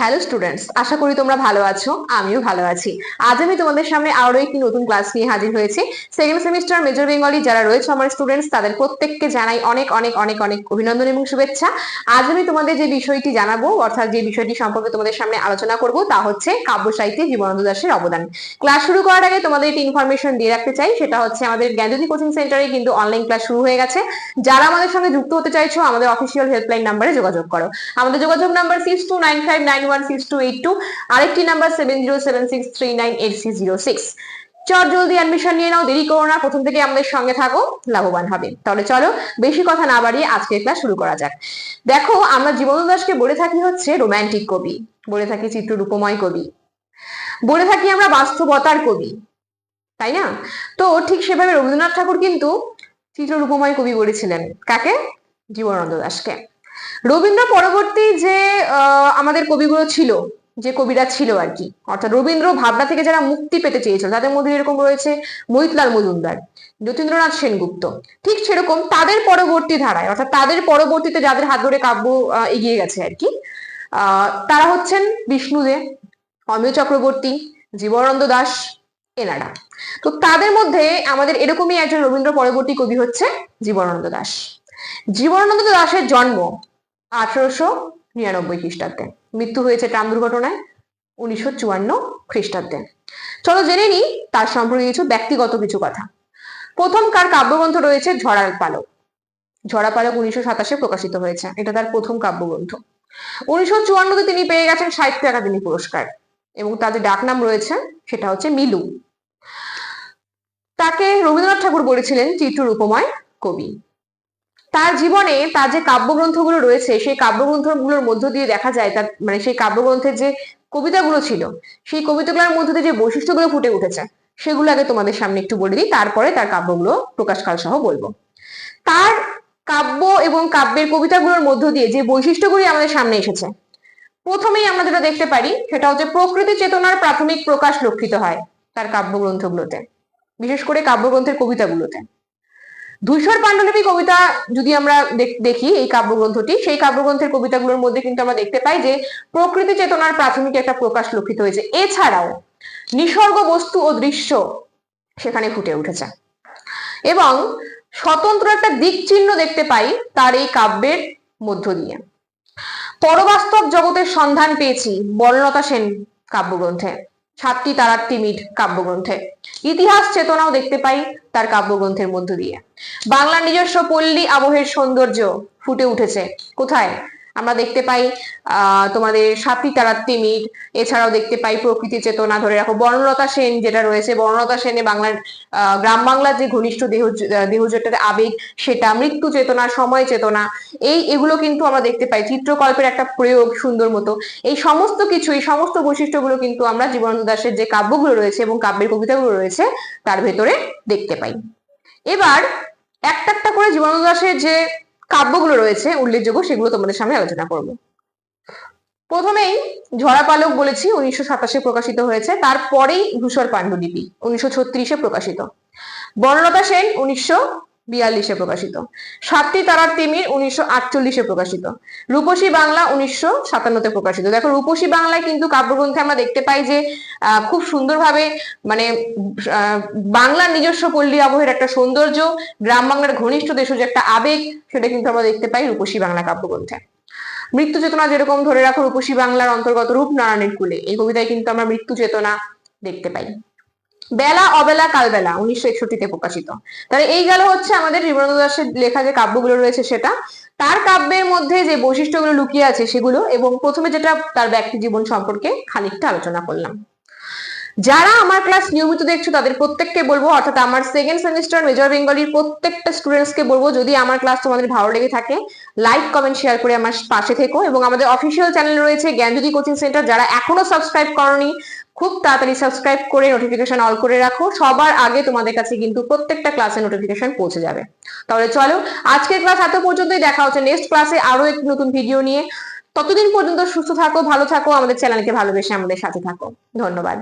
Hello students আশা করি তোমরা ভালো আছো, আমিও ভালো আছি। আজ আমি তোমাদের সামনে আরও একটি নতুন ক্লাস নিয়ে হাজির হয়েছি। সেকেন্ড সেমিস্টার মেজর বেঙ্গলি যারা রয়েছে আমার স্টুডেন্টস তাদের প্রত্যেককে জানাই অনেক অনেক অনেক অনেক অভিনন্দন এবং শুভেচ্ছা। আজ আমি তোমাদের যে বিষয়টি জানাব, অর্থাৎ যে বিষয়টি সম্পর্কে তোমাদের সামনে আলোচনা করব, তা হচ্ছে কাব্য সাহিত্যে জীবনানন্দ দাশের অবদান। ক্লাস শুরু করার আগে তোমাদের একটি ইনফরমেশন দিয়ে রাখতে চাই, সেটা হচ্ছে আমাদের জ্ঞানজ্যোতি কোচিং সেন্টারে কিন্তু অনলাইন ক্লাস শুরু হয়ে গেছে। যারা আমাদের সঙ্গে যুক্ত হতে চাইছো, আমাদের অফিসিয়াল হেল্পলাইন নাম্বারে যোগাযোগ করো। আমাদের যোগাযোগ number six two nine five nine one জলদি অ্যাডমিশন নিয়ে নাও, দেরি করো না, প্রথম থেকে আমাদের সঙ্গে থাকো, লাভবান হবে। তাহলে চলো, বেশি কথা না বাড়িয়ে ক্লাস শুরু করা যাক। দেখো, আমরা জীবন দাসকে বলে থাকি হচ্ছে রোমান্টিক কবি, বলে থাকি চিত্ররূপময় কবি, বলে থাকি আমরা বাস্তবতার কবি, তাই না? তো ঠিক সেভাবে রবীন্দ্রনাথ ঠাকুর কিন্তু চিত্ররূপময় কবি বলেছিলেন। কাকে? জীবনানন্দ দাসকে। রবীন্দ্র পরবর্তী যে আমাদের কবিগুলো ছিল, যে কবিরা ছিল আর কি, অর্থাৎ রবীন্দ্র ভাবনা থেকে যারা মুক্তি পেতে চেয়েছিল, তাদের মধ্যে এরকম রয়েছে মহিতলাল মজুমদার, যতীন্দ্রনাথ সেনগুপ্ত, ঠিক সেরকম তাদের পরবর্তী ধারায়, অর্থাৎ তাদের পরবর্তীতে যাদের হাত ধরে কাব্য এগিয়ে গেছে আর কি তারা হচ্ছেন বিষ্ণু দে অমিয় চক্রবর্তী, জীবনানন্দ দাস, এনারা। তো তাদের মধ্যে আমাদের এরকমই একজন রবীন্দ্র পরবর্তী কবি হচ্ছে জীবনানন্দ দাস। জীবনানন্দ দাসের জন্ম আঠারোশো নিরানব্বই খ্রিস্টাব্দে। মৃত্যু হয়েছে ট্রাম দুর্ঘটনায় উনিশশো চুয়ান্ন খ্রিস্টাব্দে। চলো জেনে নিই, তার সম্পর্কে কিছু ব্যক্তিগত কিছু কথা। প্রথম কার কাব্যগ্রন্থ রয়েছে ঝড়ার পালক। ঝরা পালক উনিশশো সাতাশে প্রকাশিত হয়েছে। এটা তার প্রথম কাব্যগ্রন্থ। উনিশশো চুয়ান্নতে তিনি পেয়ে গেছেন সাহিত্য একাডেমি পুরস্কার এবং তার যে ডাকনাম রয়েছে, সেটা হচ্ছে মিলু। তাকে রবীন্দ্রনাথ ঠাকুর বলেছিলেন চিত্ররূপময় কবি। তার জীবনে তার যে কাব্যগ্রন্থগুলো রয়েছে, সেই কাব্যগ্রন্থগুলোর মধ্য দিয়ে দেখা যায় তার মানে সেই কাব্যগ্রন্থের যে কবিতাগুলো ছিল, সেই কবিতাগুলোর মধ্য দিয়ে যে বৈশিষ্ট্যগুলো ফুটে উঠেছে, সেগুলো আগে তোমাদের সামনে একটু বলে দিই, তারপরে তার কাব্যগুলো প্রকাশকাল সহ বলব। তার কাব্য এবং কাব্যের কবিতাগুলোর মধ্য দিয়ে যে বৈশিষ্ট্যগুলি আমাদের সামনে এসেছে, প্রথমেই আমরা যেটা দেখতে পারি, সেটা হচ্ছে প্রকৃতি চেতনার প্রাথমিক প্রকাশ লক্ষিত হয় তার কাব্যগ্রন্থগুলোতে, বিশেষ করে কাব্যগ্রন্থের কবিতাগুলোতে। ধূসর পাণ্ডুলিপি কবিতা যদি আমরা দেখ- এই কাব্যগ্রন্থটি, সেই কাব্যগ্রন্থের কবিতাগুলোর মধ্যে কিন্তু আমরা দেখতে পাই যে প্রকৃতি চেতনার প্রাথমিক একটা প্রকাশ লক্ষিত হয়েছে। এছাড়াও নিসর্গ বস্তু ও দৃশ্য সেখানে ফুটে উঠেছে। এবং স্বতন্ত্র একটা দিক চিহ্ন দেখতে পাই তার এই কাব্যের মধ্য দিয়ে। পরবাস্তব জগতের সন্ধান পেয়েছি বর্ণলতা সেন কাব্যগ্রন্থে। সাতটি তারাত্রি মিট কাব্যগ্রন্থে। ইতিহাস চেতনাও দেখতে পাই তার কাব্যগ্রন্থের মধ্য দিয়ে। বাংলার নিজস্ব পল্লী আবহের সৌন্দর্য ফুটে উঠেছে। কোথায়? আমরা দেখতে পাই তোমাদের সাতটি তারার তিমির এছাড়াও দেখতে পাই প্রকৃতি চেতনা ধরে রাখো। বর্ণলতা সেন যেটা রয়েছে, বর্ণলতা সেনে বাংলার গ্রাম বাংলার যে ঘনিষ্ঠ দেহ দেহজটের আবেগ, সেটা মৃত্যু চেতনা, সময় চেতনা, এই এগুলো কিন্তু আমরা দেখতে পাই। চিত্রকল্পের একটা প্রয়োগ সুন্দর মতো। এই সমস্ত কিছু, এই সমস্ত বৈশিষ্ট্যগুলো কিন্তু আমরা জীবনানন্দ দাসের যে কাব্যগুলো রয়েছে এবং কাব্যের কবিতাগুলো রয়েছে, তার ভেতরে দেখতে পাই। এবার, একটা একটা করে জীবনানন্দ দাসের যে কাব্যগুলো রয়েছে, উল্লেখযোগ্য সেগুলো তোমাদের সামনে আলোচনা করব। প্রথমেই ঝরা পালক বলেছি, উনিশশো সাতাশে প্রকাশিত হয়েছে, তারপরেই ধূসর পাণ্ডুলিপি, উনিশশো ছত্রিশে প্রকাশিত। বনলতা সেন, উনিশশো বিয়াল্লিশে প্রকাশিত। সাতটি তারার তিমির উনিশশো আটচল্লিশে প্রকাশিত। রূপসী বাংলা উনিশশো সাতান্নতে প্রকাশিত। দেখো, রূপসী বাংলায় কিন্তু কাব্যগ্রন্থে আমরা দেখতে পাই যে খুব সুন্দরভাবে মানে বাংলার নিজস্ব পল্লী আবহের একটা সৌন্দর্য, গ্রাম বাংলার ঘনিষ্ঠ দেশ যে একটা আবেগ, সেটা কিন্তু আমরা দেখতে পাই রূপসী বাংলা কাব্যগ্রন্থে। মৃত্যু চেতনা যেরকম ধরে রাখো রূপসী বাংলার অন্তর্গত রূপনারায়ণের কুলে, এই কবিতায় কিন্তু আমরা মৃত্যু চেতনা দেখতে পাই। বেলা, অবেলা, কালবেলা, উনিশশো একষট্টিতে প্রকাশিত। তাহলে এই গেল হচ্ছে আমাদের জীবনানন্দ দাশের লেখা যে কাব্যগুলো রয়েছে সেটা। তার কাব্যের মধ্যে যে বৈশিষ্ট্যগুলো লুকিয়ে আছে সেগুলো এবং প্রথমে যেটা তার ব্যক্তি জীবন সম্পর্কে খানিকটা আলোচনা করলাম। যারা আমার ক্লাস নিয়মিত দেখছ, তাদের প্রত্যেককে বলব, অর্থাৎ আমার সেকেন্ড সেমিস্টার মেজর বেঙ্গলির প্রত্যেকটা স্টুডেন্টসকে বলব, যদি আমার ক্লাস তোমাদের ভালো লেগে থাকে লাইক কমেন্ট শেয়ার করে আমার পাশে থেকো। এবং আমাদের অফিসিয়াল চ্যানেল রয়েছে জ্ঞানজ্যোতি কোচিং সেন্টার যারা এখনও সাবস্ক্রাইব করনি খুব তাড়াতাড়ি সাবস্ক্রাইব করে নোটিফিকেশন অল করে রাখো। সবার আগে তোমাদের কাছে কিন্তু প্রত্যেকটা ক্লাসে নোটিফিকেশন পৌঁছে যাবে। তাহলে চলো, আজকের ক্লাস এত পর্যন্তই। দেখা হচ্ছে নেক্সট ক্লাসে আরও একটি নতুন ভিডিও নিয়ে। ততদিন পর্যন্ত সুস্থ থাকো, ভালো থাকো, আমাদের চ্যানেলকে ভালোবেসে আমাদের সাথে থাকো। ধন্যবাদ।